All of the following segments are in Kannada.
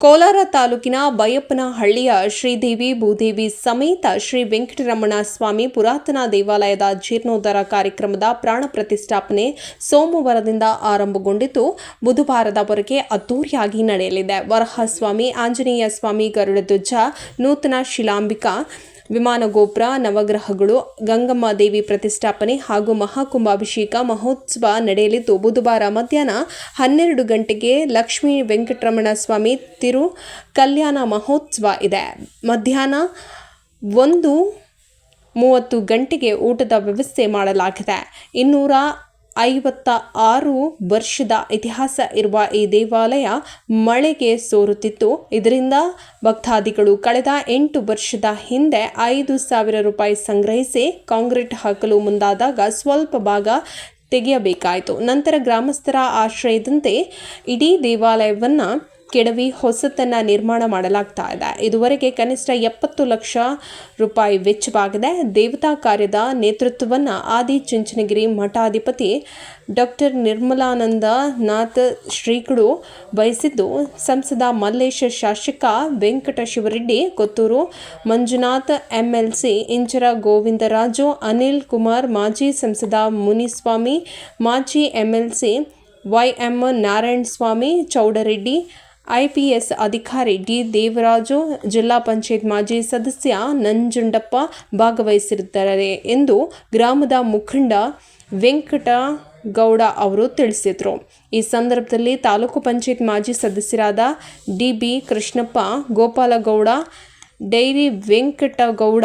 ಕೋಲಾರ ತಾಲೂಕಿನ ಬಯಪ್ಪನಹಳ್ಳಿಯ ಶ್ರೀದೇವಿ ಭೂದೇವಿ ಸಮೇತ ಶ್ರೀ ವೆಂಕಟರಮಣ ಸ್ವಾಮಿ ಪುರಾತನ ದೇವಾಲಯದ ಜೀರ್ಣೋದ್ಧಾರ ಕಾರ್ಯಕ್ರಮದ ಪ್ರಾಣ ಪ್ರತಿಷ್ಠಾಪನೆ ಸೋಮವಾರದಿಂದ ಆರಂಭಗೊಂಡಿದ್ದು ಬುಧವಾರದವರೆಗೆ ಅದ್ದೂರಿಯಾಗಿ ನಡೆಯಲಿದೆ. ವರಹಸ್ವಾಮಿ ಆಂಜನೇಯ ಸ್ವಾಮಿ ಗರುಡಧ್ವಜ, ನೂತನ ಶಿಲಾಂಬಿಕಾ ವಿಮಾನ ಗೋಪುರ, ನವಗ್ರಹಗಳು ಗಂಗಮ್ಮ ದೇವಿ ಪ್ರತಿಷ್ಠಾಪನೆ ಹಾಗೂ ಮಹಾಕುಂಭಾಭಿಷೇಕ ಮಹೋತ್ಸವ ನಡೆಯಲಿದ್ದು, ಬುಧವಾರ ಮಧ್ಯಾಹ್ನ ಹನ್ನೆರಡು ಗಂಟೆಗೆ ಲಕ್ಷ್ಮೀ ವೆಂಕಟರಮಣ ಸ್ವಾಮಿ ತಿರು ಕಲ್ಯಾಣ ಮಹೋತ್ಸವ ಇದೆ. ಮಧ್ಯಾಹ್ನ ಒಂದು ಮೂವತ್ತು ಗಂಟೆಗೆ ಊಟದ ವ್ಯವಸ್ಥೆ ಮಾಡಲಾಗಿದೆ. ಇನ್ನೂರ ಐವತ್ತ ಆರು ವರ್ಷದ ಇತಿಹಾಸ ಇರುವ ಈ ದೇವಾಲಯ ಮಳೆಗೆ ಸೋರುತ್ತಿತ್ತು. ಇದರಿಂದ ಭಕ್ತಾದಿಗಳು ಕಳೆದ ಎಂಟು ವರ್ಷದ ಹಿಂದೆ ಐದು ಸಾವಿರ ರೂಪಾಯಿ ಸಂಗ್ರಹಿಸಿ ಕಾಂಕ್ರೀಟ್ ಹಾಕಲು ಮುಂದಾದಾಗ ಸ್ವಲ್ಪ ಭಾಗ ತೆಗೆಯಬೇಕಾಯಿತು. ನಂತರ ಗ್ರಾಮಸ್ಥರ ಆಶ್ರಯದಂತೆ ಇಡೀ ದೇವಾಲಯವನ್ನು ಕೆಡವಿ ಹೊಸತನ್ನು ನಿರ್ಮಾಣ ಮಾಡಲಾಗ್ತಾ ಇದೆ. ಇದುವರೆಗೆ ಕನಿಷ್ಠ ಎಪ್ಪತ್ತು ಲಕ್ಷ ರೂಪಾಯಿ ವೆಚ್ಚವಾಗಿದೆ. ದೇವತಾ ಕಾರ್ಯದ ನೇತೃತ್ವವನ್ನು ಆದಿಚುಂಚನಗಿರಿ ಮಠಾಧಿಪತಿ ಡಾಕ್ಟರ್ ನಿರ್ಮಲಾನಂದ ನಾಥ ಶ್ರೀಗಳು ವಹಿಸಿದ್ದು, ಸಂಸದ ಮಲ್ಲೇಶ ಶಾಸಕ ವೆಂಕಟ ಶಿವರೆಡ್ಡಿ ಕೊತ್ತೂರು ಮಂಜುನಾಥ್ ಎಂಎಲ್ಸಿ ಇಂಚರ ಗೋವಿಂದರಾಜು, ಅನಿಲ್ ಕುಮಾರ್ ಮಾಜಿ ಸಂಸದ ಮುನಿಸ್ವಾಮಿ, ಮಾಜಿ MLC Y M Narayana Swamy Chowdareddy IPS ಅಧಿಕಾರಿ ಡಿ ದೇವರಾಜು, ಜಿಲ್ಲಾ ಪಂಚಾಯತ್ ಮಾಜಿ ಸದಸ್ಯ ನಂಜುಂಡಪ್ಪ ಭಾಗವಹಿಸಿರುತ್ತಾರೆ ಎಂದು ಗ್ರಾಮದ ಮುಖಂಡ ವೆಂಕಟ ಗೌಡ ಅವರು ತಿಳಿಸಿದರು. ಈ ಸಂದರ್ಭದಲ್ಲಿ ತಾಲೂಕು ಪಂಚಾಯತ್ ಮಾಜಿ ಸದಸ್ಯರಾದ D B Krishnappa, Gopalagowda, dairy Venkatagowda,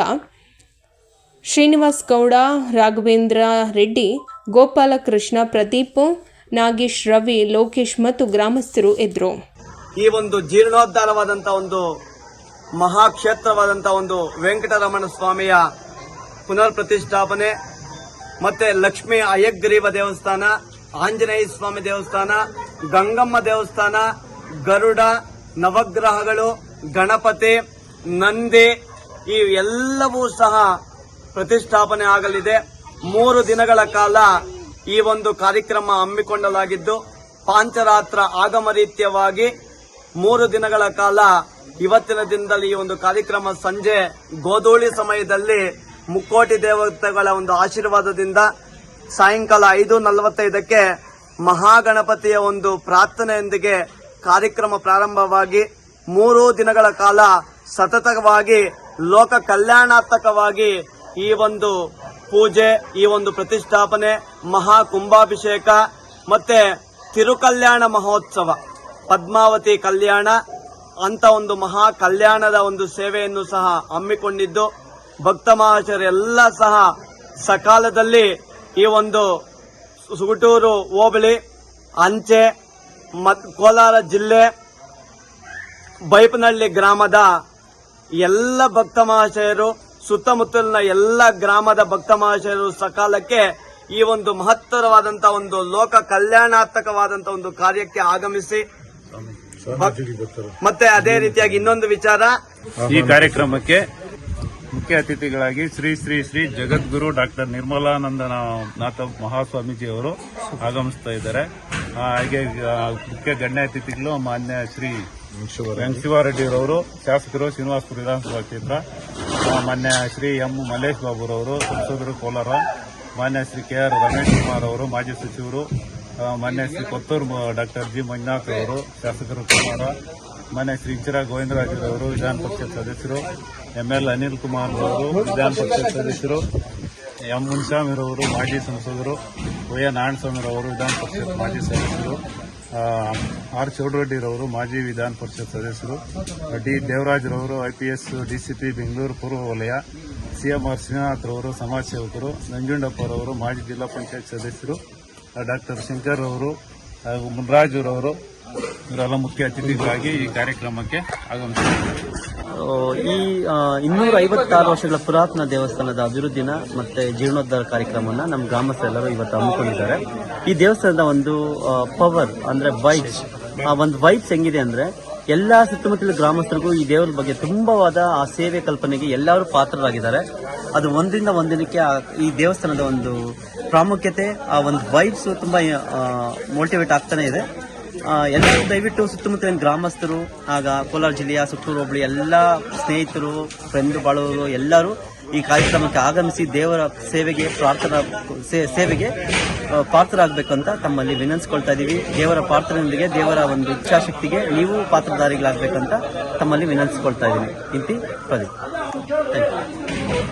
Srinivas Gowda, Raghavendra Reddy, Gopalakrishna, Pradeep Nagesh, Ravi, Lokesh ಮತ್ತು ಗ್ರಾಮಸ್ಥರು ಇದ್ದರು ಈ ಒಂದು ಜೀರ್ಣೋದ್ಧಾರವಾದಂತ ಒಂದು ಮಹಾಕ್ಷೇತ್ರವಾದಂತ ಒಂದು ವೆಂಕಟರಮಣ ಸ್ವಾಮಿಯ ಪುನರ್ ಪ್ರತಿಷ್ಠಾಪನೆ ಮತ್ತೆ ಲಕ್ಷ್ಮೀ ಅಯ್ಯಗ್ರೀವ ದೇವಸ್ಥಾನ, ಆಂಜನೇಯ ಸ್ವಾಮಿ ದೇವಸ್ಥಾನ, ಗಂಗಮ್ಮ ದೇವಸ್ಥಾನ, ಗರುಡ, ನವಗ್ರಹಗಳು, ಗಣಪತಿ, ನಂದಿ, ಈ ಎಲ್ಲವೂ ಸಹ ಪ್ರತಿಷ್ಠಾಪನೆ ಆಗಲಿದೆ. ಮೂರು ದಿನಗಳ ಕಾಲ ಈ ಒಂದು ಕಾರ್ಯಕ್ರಮ ಹಮ್ಮಿಕೊಳ್ಳಲಾಗಿದ್ದು, ಪಾಂಚರಾತ್ರ ಆಗಮ ರೀತ್ಯವಾಗಿ ಮೂರು ದಿನಗಳ ಕಾಲ ಇವತ್ತಿನ ದಿನದಲ್ಲಿ ಈ ಒಂದು ಕಾರ್ಯಕ್ರಮ ಸಂಜೆ ಗೋಧೂಳಿ ಸಮಯದಲ್ಲಿ ಮುಕ್ಕೋಟಿ ದೇವತೆಗಳ ಒಂದು ಆಶೀರ್ವಾದದಿಂದ ಸಾಯಂಕಾಲ ಐದು ನಲವತ್ತೈದಕ್ಕೆ ಮಹಾಗಣಪತಿಯ ಒಂದು ಪ್ರಾರ್ಥನೆಯೊಂದಿಗೆ ಕಾರ್ಯಕ್ರಮ ಪ್ರಾರಂಭವಾಗಿ ಮೂರು ದಿನಗಳ ಕಾಲ ಸತತವಾಗಿ ಲೋಕ ಕಲ್ಯಾಣಾತ್ಮಕವಾಗಿ ಈ ಒಂದು ಪೂಜೆ, ಈ ಒಂದು ಪ್ರತಿಷ್ಠಾಪನೆ, ಮಹಾ ಕುಂಭಾಭಿಷೇಕ ಮತ್ತೆ ತಿರುಕಲ್ಯಾಣ ಮಹೋತ್ಸವ. ಪದ್ಮಾವತಿ ಕಲ್ಯಾಣ ಅಂತ ಒಂದು ಮಹಾ ಕಲ್ಯಾಣದ ಒಂದು ಸೇವೆಯನ್ನು ಸಹ ಹಮ್ಮಿಕೊಂಡಿದ್ದು, ಭಕ್ತ ಮಹಾಶರೆಲ್ಲ ಸಹ ಸಕಾಲದಲ್ಲಿ ಈ ಒಂದು ಸುಗುಟೂರು ಹೋಬಳಿ, ಅಂಚೆ ಕೋಲಾರ ಜಿಲ್ಲೆ, ಬೈಪನಹಳ್ಳಿ ಗ್ರಾಮದ ಎಲ್ಲ ಭಕ್ತ ಮಹಾಶಯರು, ಸುತ್ತಮುತ್ತಲಿನ ಎಲ್ಲ ಗ್ರಾಮದ ಭಕ್ತ ಮಹಾಶಯರು ಸಕಾಲಕ್ಕೆ ಈ ಒಂದು ಮಹತ್ತರವಾದಂತಹ ಒಂದು ಲೋಕ ಕಲ್ಯಾಣಾತ್ಮಕವಾದಂತಹ ಒಂದು ಕಾರ್ಯಕ್ಕೆ ಆಗಮಿಸಿ ಮತ್ತೆ ಅದೇ ರೀತಿಯಾಗಿ ಇನ್ನೊಂದು ವಿಚಾರ. ಈ ಕಾರ್ಯಕ್ರಮಕ್ಕೆ ಮುಖ್ಯ ಅತಿಥಿಗಳಾಗಿ ಶ್ರೀ ಶ್ರೀ ಶ್ರೀ ಜಗದ್ಗುರು ಡಾಕ್ಟರ್ ನಿರ್ಮಲಾನಂದ ನಾಥ ಮಹಾಸ್ವಾಮೀಜಿ ಅವರು ಆಗಮಿಸ್ತಾ ಇದ್ದಾರೆ. ಹಾಗೆ ಮುಖ್ಯ ಗಣ್ಯ ಅತಿಥಿಗಳು ಮಾನ್ಯ ಶ್ರೀ ವೆಂಕಶಿವಾರೆಡ್ಡಿರವರು ಶಾಸಕರು ಶ್ರೀನಿವಾಸಪುರ ವಿಧಾನಸಭಾ ಕ್ಷೇತ್ರ ಮಾನ್ಯ ಶ್ರೀ ಎಂ ಮಲ್ಲೇಶ್ ಬಾಬುರವರು ಸಂಸದರು ಕೋಲಾರ ಮಾನ್ಯ ಶ್ರೀ ಕೆ ಆರ್ ರಮೇಶ್ ಕುಮಾರ್ ಅವರು ಮಾಜಿ ಸಚಿವರು ಆ, ಮಾನ್ಯ ಶ್ರೀ ಕೊತ್ತೂರು ಡಾಕ್ಟರ್ ಜಿ. ಮಂಜುನಾಥ್ ಅವರು ಶಾಸಕರು ಕುಮಾರ ಮಾನ್ಯ ಶ್ರೀ ಇಂಚರ ಗೋವಿಂದರಾಜರವರು ವಿಧಾನ ಪರಿಷತ್ ಸದಸ್ಯರು ಎಂಎಲ್ ಅನಿಲ್ ಕುಮಾರ್ ಅವರು ವಿಧಾನ ಪರಿಷತ್ ಸದಸ್ಯರು ಎಂ. ಮುನ್ಸ್ವಾಮಿರವರು ಮಾಜಿ ಸಂಸದರು ಒ ಎ ನಾರಾಯಣಸ್ವಾಮಿರವರು ವಿಧಾನ ಪರಿಷತ್ ಮಾಜಿ ಸದಸ್ಯರು ಆರ್. ಚೌಡರೆಡ್ಡಿರವರು ಮಾಜಿ ವಿಧಾನ ಪರಿಷತ್ ಸದಸ್ಯರು ಡಿ. ದೇವರಾಜ್ರವರು ಐಪಿಎಸ್ ಡಿಸಿಪಿ ಬೆಂಗಳೂರು ಪೂರ್ವ ವಲಯ ಆರ್. ಶ್ರೀನಾಥ್ರವರು ಸಮಾಜ ಸೇವಕರು ನಂಜುಂಡಪ್ಪರವರು ಮಾಜಿ ಜಿಲ್ಲಾ ಪಂಚಾಯತ್ ಸದಸ್ಯರು ಡಾಕ್ಟರ್ ಶಂಕರ್ ಅವರು ಹಾಗೂ ಮುನ್ರಾಜುರವರು ಇವರೆಲ್ಲ ಮುಖ್ಯ ಅತಿಥಿಗಳಾಗಿ ಈ ಕಾರ್ಯಕ್ರಮಕ್ಕೆ ಆಗಮಿಸಿದ್ದಾರೆ. ಈ ಇನ್ನೂರ ಐವತ್ತಾರು ವರ್ಷಗಳ ಪುರಾತನ ದೇವಸ್ಥಾನದ ಅಭಿವೃದ್ಧಿನ ಮತ್ತೆ ಜೀರ್ಣೋದ್ಧಾರ ಕಾರ್ಯಕ್ರಮನ ನಮ್ಮ ಗ್ರಾಮಸ್ಥರೆಲ್ಲರೂ ಇವತ್ತು ಹಮ್ಮಿಕೊಂಡಿದ್ದಾರೆ. ಈ ದೇವಸ್ಥಾನದ ಒಂದು ಪವರ್ ಅಂದ್ರೆ ವೈಬ್ಸ್ ಆ, ಒಂದು ವೈಬ್ಸ್ ಹೆಂಗಿದೆ ಅಂದ್ರೆ ಎಲ್ಲಾ ಸುತ್ತಮುತ್ತಲ ಗ್ರಾಮಸ್ಥರಿಗೂ ಈ ದೇವರ ಬಗ್ಗೆ ತುಂಬವಾದ ಆ ಸೇವೆ ಕಲ್ಪನೆಗೆ ಎಲ್ಲರೂ ಪಾತ್ರರಾಗಿದ್ದಾರೆ. ಅದು ಒಂದರಿಂದ ಒಂದಿನಕ್ಕೆ ಈ ದೇವಸ್ಥಾನದ ಒಂದು ಪ್ರಾಮುಖ್ಯತೆ, ಆ ಒಂದು ವೈಬ್ಸ್ ತುಂಬಾ ಮೋಟಿವೇಟ್ ಆಗ್ತಾನೆ ಇದೆ. ಎಲ್ಲರೂ ದಯವಿಟ್ಟು ಸುತ್ತಮುತ್ತಲಿನ ಗ್ರಾಮಸ್ಥರು, ಆಗ ಕೋಲಾರ ಜಿಲ್ಲೆಯ ಸುತ್ತೂರು, ಹೋಬಳಿ ಎಲ್ಲ ಸ್ನೇಹಿತರು ಫ್ರೆಂಡ್ ಬಾಳುವರು ಎಲ್ಲರೂ ಈ ಕಾರ್ಯಕ್ರಮಕ್ಕೆ ಆಗಮಿಸಿ ದೇವರ ಸೇವೆಗೆ ಪ್ರಾರ್ಥನಾ ಸೇವೆಗೆ ಪಾತ್ರರಾಗಬೇಕು ಪಾತ್ರರಾಗಬೇಕಂತ ತಮ್ಮಲ್ಲಿ ವಿನಂತಿಸ್ಕೊಳ್ತಾ ಇದ್ದೀವಿ. ದೇವರ ಪ್ರಾರ್ಥನೆಯೊಂದಿಗೆ ದೇವರ ಒಂದು ಇಚ್ಛಾಶಕ್ತಿಗೆ ನೀವು ಪಾತ್ರಧಾರಿಗಳಾಗಬೇಕಂತ ತಮ್ಮಲ್ಲಿ ವಿನಂತಿಸ್ಕೊಳ್ತಾ ಇದ್ದೀನಿ. ಇಂತಿ ಪ್ರದೀಪ್. Thank you